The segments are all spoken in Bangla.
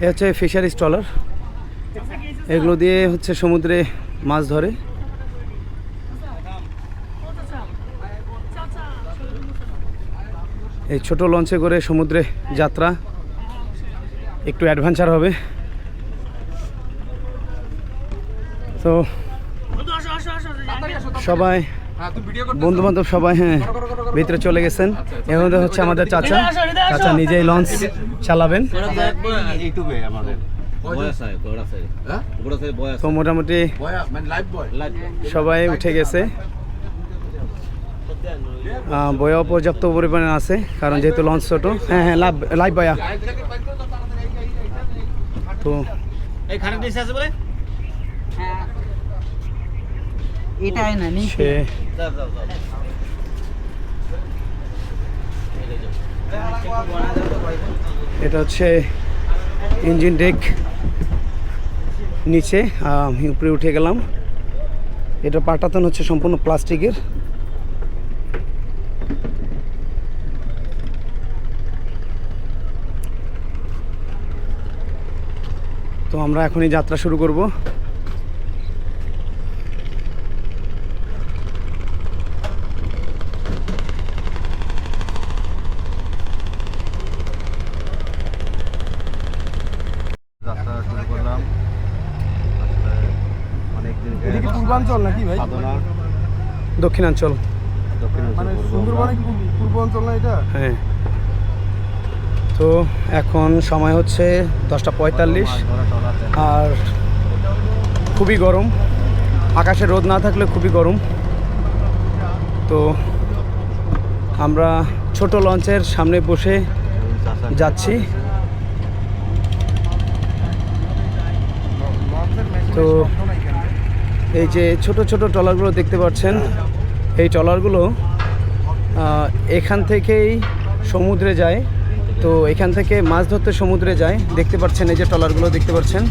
এ হচ্ছে ফিশারি ট্রলার এগুলো দিয়ে হচ্ছে সমুদ্রে মাছ ধরে এই ছোট লঞ্চে করে সমুদ্রে যাত্রা একটু অ্যাডভেঞ্চার হবে তো সবাই বন্ধু বান্ধব সবাই হ্যাঁ ভিতরে চলে গেছেন এর মধ্যে হচ্ছে আমাদের চাচা চাচা নিজেই লঞ্চ চালাবেন ইউটিউবে আমাদের বয়স আছে গোড়া আছে হ্যাঁ গোড়া আছে বয়স তো মোটামুটি বয় মানে লাইভ বয় সবাই উঠে গেছে বয়াও পর্যাপ্ত পরিমাণে আছে কারণ যেহেতু লঞ্চ ছোট হ্যাঁ হ্যাঁ লাভ লাইভ বয়া তো এটা হচ্ছে ইঞ্জিন ডেক নিচে উপরে উঠে গেলাম। এটা পাটাতন হচ্ছে সম্পূর্ণ প্লাস্টিকের। তো আমরা এখনই যাত্রা শুরু করব যাত্রা শুরু করলাম আসলে অনেক দিন এদিকে পূর্বাঞ্চল নাকি ভাই সাধনা দক্ষিণাঞ্চল দক্ষিণাঞ্চল মানে পূর্ব সুন্দরবনে কি পূর্ব- পূর্বাঞ্চল না এটা? হ্যাঁ। তো এখন সময় হচ্ছে দশটা পঁয়তাল্লিশ। আর খুবই গরম। আকাশে রোদ না থাকলে খুবই গরম। তো আমরা ছোট লঞ্চের সামনে বসে যাচ্ছি। তো এই যে ছোট ছোট ট্রলারগুলো দেখতে পাচ্ছেন। এই ট্রলারগুলো এখান থেকেই সমুদ্রে যায়। তো এখান থেকে মাছ ধরতে সমুদ্রে যায়। দেখতে পাচ্ছেন এই যে ট্রলারগুলো, দেখতে পাচ্ছেন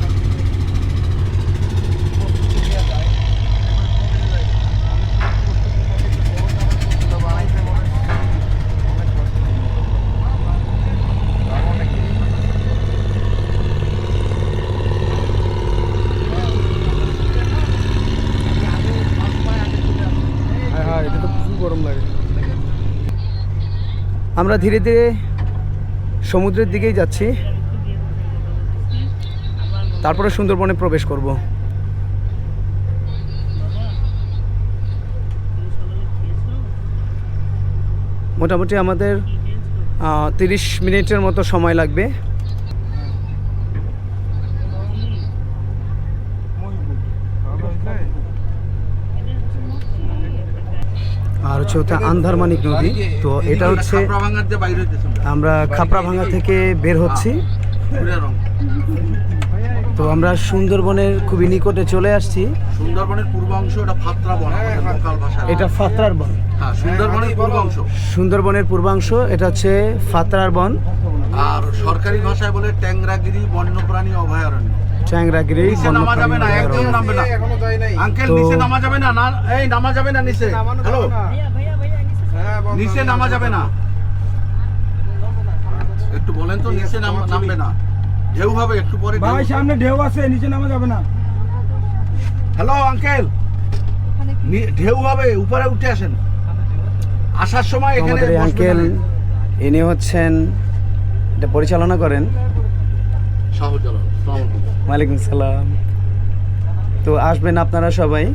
হ্যাঁ হ্যাঁ এটা তো প্রচুর গরম লাগে আমরা ধীরে ধীরে সমুদ্রের দিকেই যাচ্ছি। তারপরে সুন্দরবনে প্রবেশ করব। মোটামুটি আমাদের তিরিশ মিনিটের মতো সময় লাগবে। হচ্ছে ওটা আন্ধারমানিক নদী। তো এটা হচ্ছে আমরা খাপড়া ভাঙা থেকে বের হচ্ছি। তো আমরা সুন্দরবনের খুবই নিকটে চলে আসছি। সুন্দরবনের পূর্বাংশ এটা ফাত্রা বন এটা ফাতরার বন। হ্যাঁ সুন্দরবনের পূর্বাংশ। সুন্দরবনের পূর্বাংশ এটা হচ্ছে ফাতরার বন। আর সরকারি ভাষায় বলে ট্যাংরাগিরি বন্যপ্রাণী অভয়ারণ্য। চ্যাংরাগিরি নামা যাবে না একদম নামবে না। এখনও যাই নাই। আঙ্কেল তো- নিচে নামা যাবে না না এই নামা যাবে না নিচে। হ্যালো? যাবে না। হ্যাঁ বল, নিচে নামা যাবে না। একটু বলেন তো নিচে নামবে না। ঢেউ হবে একটু পরে ভাই সামনে ঢেউ আছে নিচে নামা যাবে না। Hello uncle? ঢেউ হবে উপরে উঠে আসেন। আসার সময় এখানে আঙ্কেল। ইনি হচ্ছেন এটা পরিচালনা করেন। ওয়ালাইকুম সালাম। তো আসবেন আপনারা সবাই।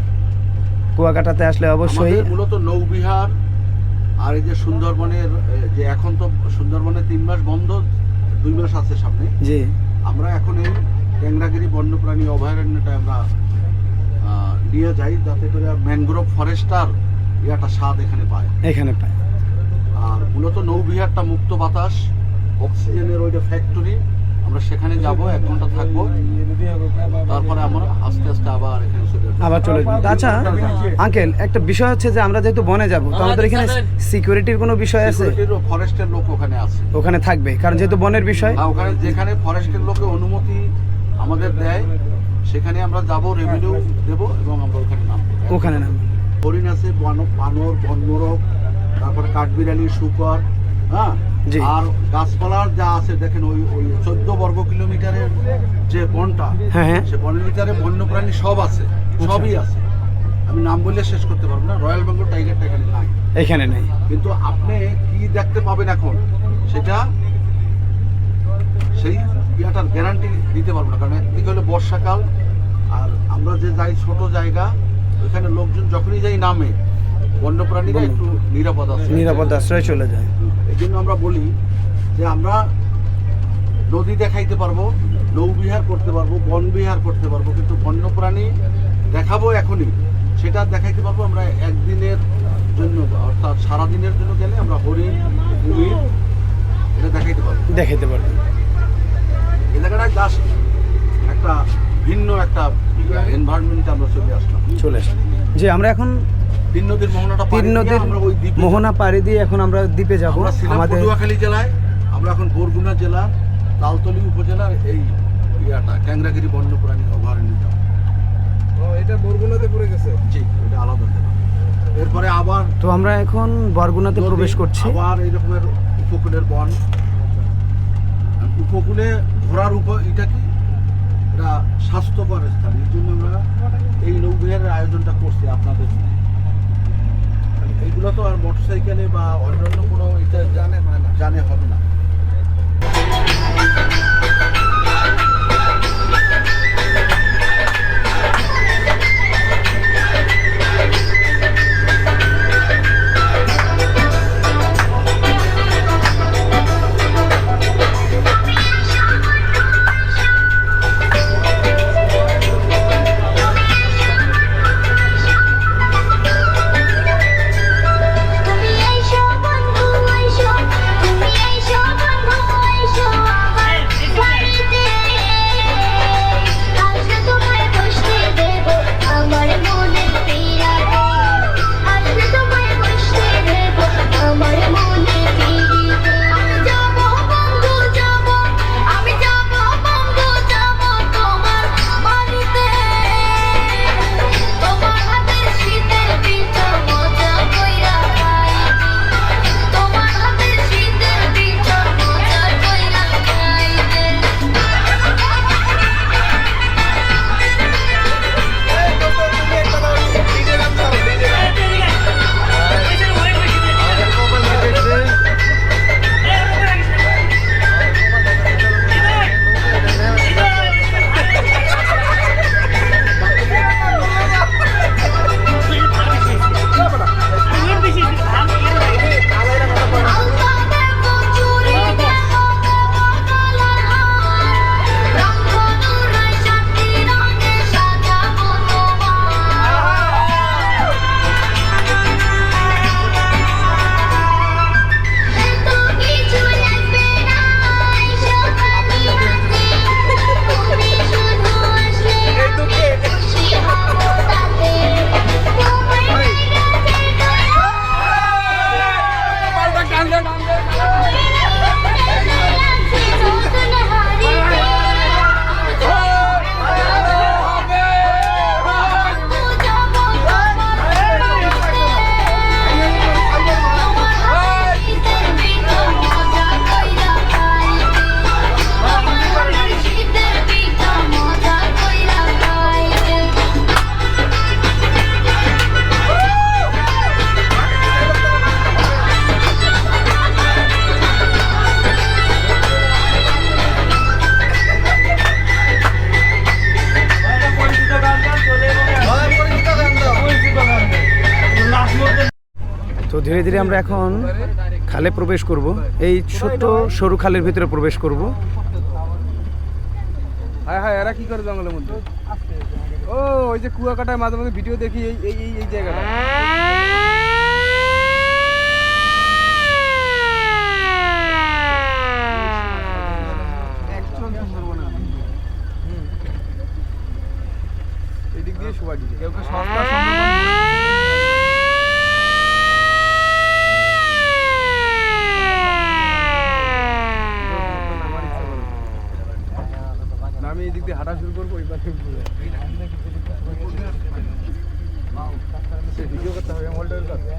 কুয়াকাটাতে আসলে অবশ্যই। মূলত নৌবিহার আর এই যে সুন্দরবনের যে এখন তো সুন্দরবনের তিন মাস বন্ধ দুই মাস আছে সামনে। জি। আমরা এখন এই ট্যাংরাগিরি বন্যপ্রাণী অভয়ারণ্যটা আমরা নিয়ে যাই যাতে করে ম্যানগ্রোভ ফরেস্টার ইয়াটা স্বাদ এখানে পায়। এখানে পাই আর মূলত নৌবিহারটা মুক্ত বাতাস অক্সিজেনের ওইটা ফ্যাক্টরি আমরা সেখানে যাব এক ঘণ্টা থাকব। তারপরে আমরা আস্তে আস্তে আবার এখানে চলে আবার চলে যাবেন আচ্ছা আঙ্কেল একটা বিষয় হচ্ছে যে আমরা যেহেতু বনে যাব তো আমাদের এখানে সিকিউরিটির কোনো বিষয় আছে? ফরেস্টের লোক ওখানে আছে। ওখানে থাকবে কারণ যেহেতু বনের বিষয়। ওখানে যেখানে ফরেস্টের লোকে অনুমতি আমাদের দেয় সেখানে আমরা যাব রেভিনিউ দেব এবং আমরা ওখানে নামবো। ওখানে নাম হরিণ আছে বানর বনমোরগ তারপরে কাঠবিড়ালি শুকর হ্যাঁ। আর গাছপালার যা আছে দেখেন ওই ওই চোদ্দ বর্গ কিলোমিটারের যে বনটা হ্যাঁ হ্যাঁ। সে বনের ভিতরে বন্যপ্রাণী সব আছে সবই আছে। আমি নাম বললে শেষ করতে পারব না রয়্যাল বেঙ্গল টাইগারটা এখানে নাই। এখানে নেই। কিন্তু আপনি কি দেখতে পাবেন এখন সেটা সেই ইয়াটার গ্যারান্টি দিতে পারব না কারণ একদিকে হলো বর্ষাকাল আর আমরা যে যাই ছোট জায়গা ওইখানে লোকজন যখনই যাই নামে বন্যপ্রাণীরা বন্য- একটু নিরাপদ আছে নিরাপদ আশ্রয়ে চলে যায়। এই জন্য আমরা বলি যে আমরা নদী দেখাইতে পারব নৌবিহার করতে পারব বনবিহার করতে পারব কিন্তু বন্যপ্রাণী দেখাবো এখনই। সেটা দেখাইতে পারব আমরা একদিনের জন্য অর্থাৎ সারাদিনের জন্য গেলে আমরা হরিণ কুমির এটা দেখাইতে পারব। দেখাইতে পারব। এই জায়গাটায় জাস্ট একটা ভিন্ন একটা এনভায়রনমেন্টে আমরা চলে আসলাম। চলে আসে যে আমরা এখন তিন নদীর মোহনাটা মোহনা পাড়ি দিয়ে এখন আমরা দ্বীপে যাব। আমাদের পটুয়াখালী জেলায় আমরা এখন বরগুনা জেলার তালতলি উপজেলার এই ইয়াটা ক্যাংরাগিরি বন্যপ্রাণী অভয়ারণ্য যাব। ও এটা বরগুনাতে পড়ে গেছে? জি এটা আলাদা জেলা। এরপরে আবার তো আমরা এখন বরগুনাতে প্রবেশ করছি। আবার এই রকমের উপকূলের বন। আর উপকূলে ঘোরার উপ এটা কি? এটা স্বাস্থ্যকর স্থান। এই জন্য আমরা এই নৌবিহারের আয়োজনটা করছি আপনাদের। এইগুলো তো আর মোটরসাইকেলে বা অন্যান্য কোনো এটা জানে হয় না। জানে হবে না। তো ধীরে ধীরে আমরা এখন খালে প্রবেশ করব। এই ছোট্ট সরু খালের ভিতরে প্রবেশ করব। হ্যাঁ হ্যাঁ এরা কি করে জঙ্গলের মধ্যে? ও ওই যে কুয়াকাটায় মাঝে মাঝে ভিডিও দেখি এই এই এই- এই জায়গাটা। এদিক দিয়ে সবাই কেউ কেউ সস্তা সুন্দরবন নামার ইচ্ছা করে না। না, আমি এদিক দিয়ে হাঁটা শুরু করব ওই পাশে ঘুরে। ভিডিও করতে হবে মোল্ডের করতে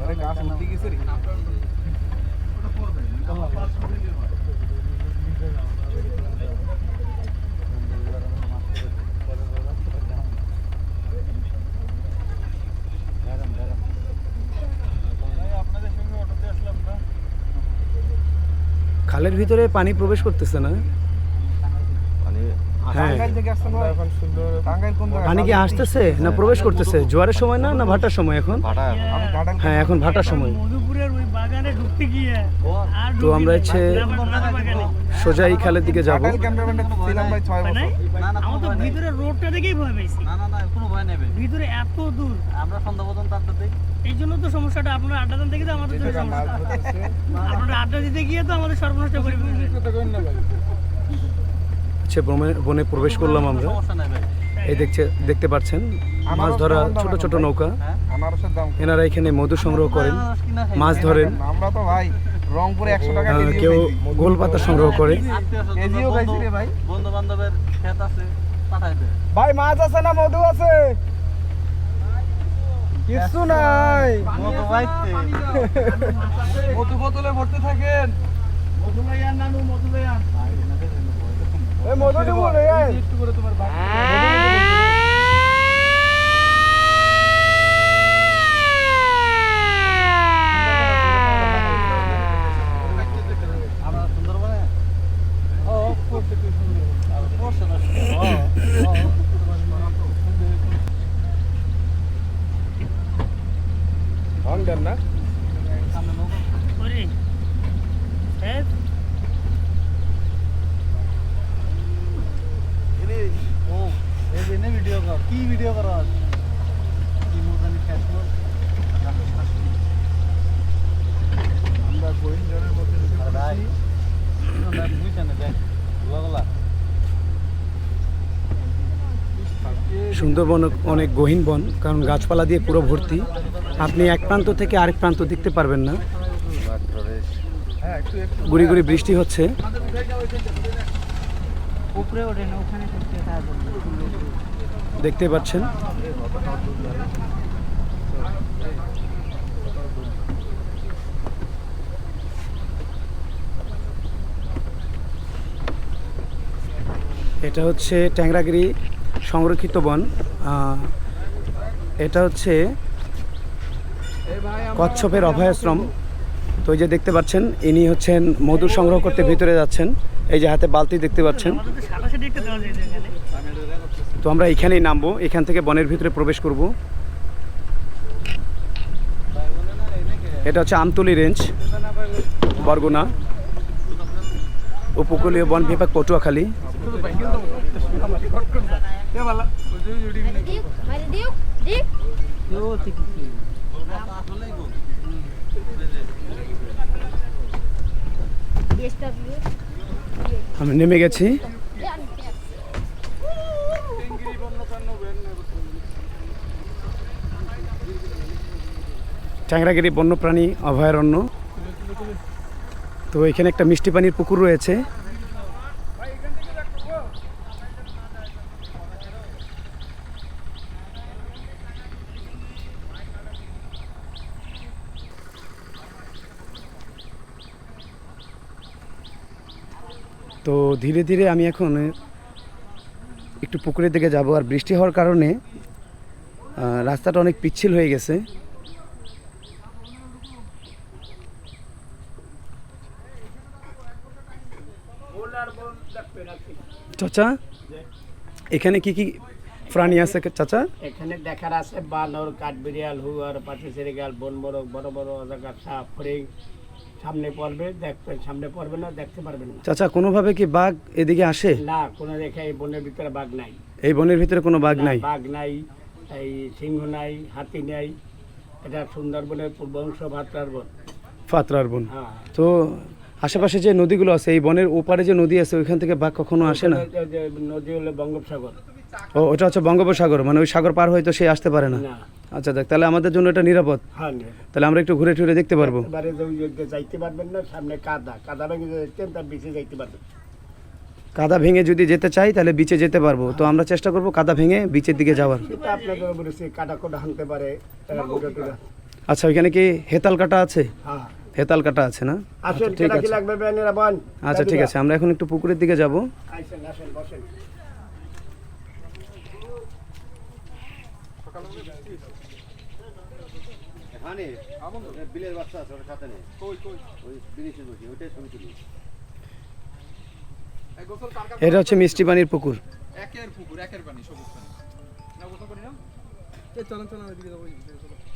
আরে গাছ উঠে গেছে রে খালের ভিতরে পানি প্রবেশ করতেছে না হ্যাঁ টাঙ্গাইল থেকে আসছেন ভাই এখন সুন্দর টাঙ্গাইল কোন জায়গা পানি কি আসতেছে না প্রবেশ করতেছে? জোয়ারের সময় না না ভাটার সময় এখন? হ্যাঁ এখন ভাটার সময়। মধুপুরের ওই বাগানে ঢুকতে গিয়ে আর তো আমরা হচ্ছে সোজা এই খালের দিকে যাব। মানে ভিতরে এত দূর। আমরা সন্ধ্যা পর্যন্ত আড্ডা দিই এই জন্য তো সমস্যাটা আপনারা আড্ডা দেন দেখে তো আমাদের জন্য সমস্যা আপনারা আড্ডা দিতে গিয়ে তো আমাদের সর্বনষ্ট করে ফেলবেন। কথা কইন না ভাই হচ্ছে বনে- বনে প্রবেশ করলাম আমরা। এই দেখছে দেখতে পাচ্ছেন মাছ ধরা ছোট ছোট নৌকা। কত? এনারা এখানে মধু সংগ্রহ করেন মাছ ধরেন। আমরা তো ভাই রংপুরে একশো টাকা আহ, কেজি কেউ গোল পাতা সংগ্রহ করে। ভাই। মাছ আছে না মধু আছে? কিছু নাই। মধু বোতলে ভর্তি থাকেন। মধু নানু মধু মধু দিব রে একটু করে তোমার আমরা সুন্দরবনে ও করতে কি সুন্দর আর করছে না হন্ডার না সামনে নৌকা ওরে, সাহেব, এরে ও এই যে নে ভিডিও কর কি ভিডিও কর কি মুজানি শেষ কর আমরা গোয়েন্দারের মধ্যে ঢুকে আর ভাই পড়েছি। না বুঝছ না দেখ গুলাগুলা সুন্দরবন অনেক গহীন বন কারণ গাছপালা দিয়ে পুরো ভর্তি। আপনি এক প্রান্ত থেকে আরেক প্রান্ত দেখতে পারবেন না। গুড়ি গুড়ি বৃষ্টি হচ্ছে। দেখতে পাচ্ছেন। এটা হচ্ছে ট্যাংরাগিরি সংরক্ষিত বন। এটা হচ্ছে কচ্ছপের অভয়াশ্রম। তো এই যে দেখতে পাচ্ছেন, ইনি হচ্ছেন মধু সংগ্রহ করতে ভিতরে যাচ্ছেন। এই যে হাতে বালতি দেখতে পাচ্ছেন। তো আমরা এখানেই নামবো, এখান থেকে বনের ভিতরে প্রবেশ করব। এটা হচ্ছে আমতলি রেঞ্জ, বরগুনা। উপকূলীয় বন বিভাগ পটুয়াখালী। আমি নেমে গেছি ট্যাংরাগিরি বন্যপ্রাণী অভয়ারণ্য তো এখানে একটা মিষ্টি পানির পুকুর রয়েছে। তো ধীরে ধীরে আমি এখন একটু পুকুরের দিকে যাব আর বৃষ্টি হওয়ার কারণে রাস্তাটা অনেক পিচ্ছিল হয়ে গেছে। চাচা, এখানে কি কি প্রাণী আছে চাচা? এখানে দেখার আছে বানর কাঠবিড়িয়াল হুয়ার পাশে সেরিগাল বন বড় বড় অজাগার, সাপ ফড়িং সামনে পড়বে দেখবেন সামনে পড়বে না দেখতে পারবেন না। চাচা কোনোভাবে কি বাঘ এদিকে আসে? না কোনো রেখা এই বনের ভিতরে বাঘ নাই। এই বনের ভিতরে কোনো বাঘ নাই? বাঘ নাই এই সিংহ নাই হাতি নাই। এটা সুন্দরবনের পূর্ব অংশ ভাত্রার বন। ফাতরার বন। হ্যাঁ। তো আশেপাশে যে নদীগুলো আছে এই বনের ওপারে যে নদী আছে ওইখান থেকে বাঘ কখনো আসে না? নদী হলো বঙ্গোপসাগর। ও ওটা হচ্ছে বঙ্গোপসাগর মানে ওই সাগর পার হয়তো সে আসতে পারে না। আচ্ছা দেখ তাহলে আমাদের জন্য এটা নিরাপদ। হ্যাঁ তাহলে আমরা একটু ঘুরে টুরে দেখতে পারব। যাইতে পারবেন না সামনে কাদা। কাদা ভেঙে তার বেশি যাইতে পারবেন। কাদা ভেঙে যদি যেতে চাই তাহলে বিচে যেতে পারব। তো আমরা চেষ্টা করব কাদা ভেঙে বিচের দিকে যাওয়ার। আচ্ছা ওইখানে কি হেতাল কাটা আছে? হ্যাঁ। হেতাল কাটা আছে না? ঠিক আছে। আচ্ছা ঠিক আছে আমরা এখন একটু পুকুরের দিকে যাব। এখানে বিলের বাচ্চা আছে ওটা সাথে নেই। কই কই? ওই বসি ওইটাই ছবি তুলি। এই গোসল কার কার এটা হচ্ছে মিষ্টি পানির পুকুর। একের পুকুর একের পানি সবুজ পানি। না গোসল করি না? এই চলেন চলেন ওইদিকে যাব।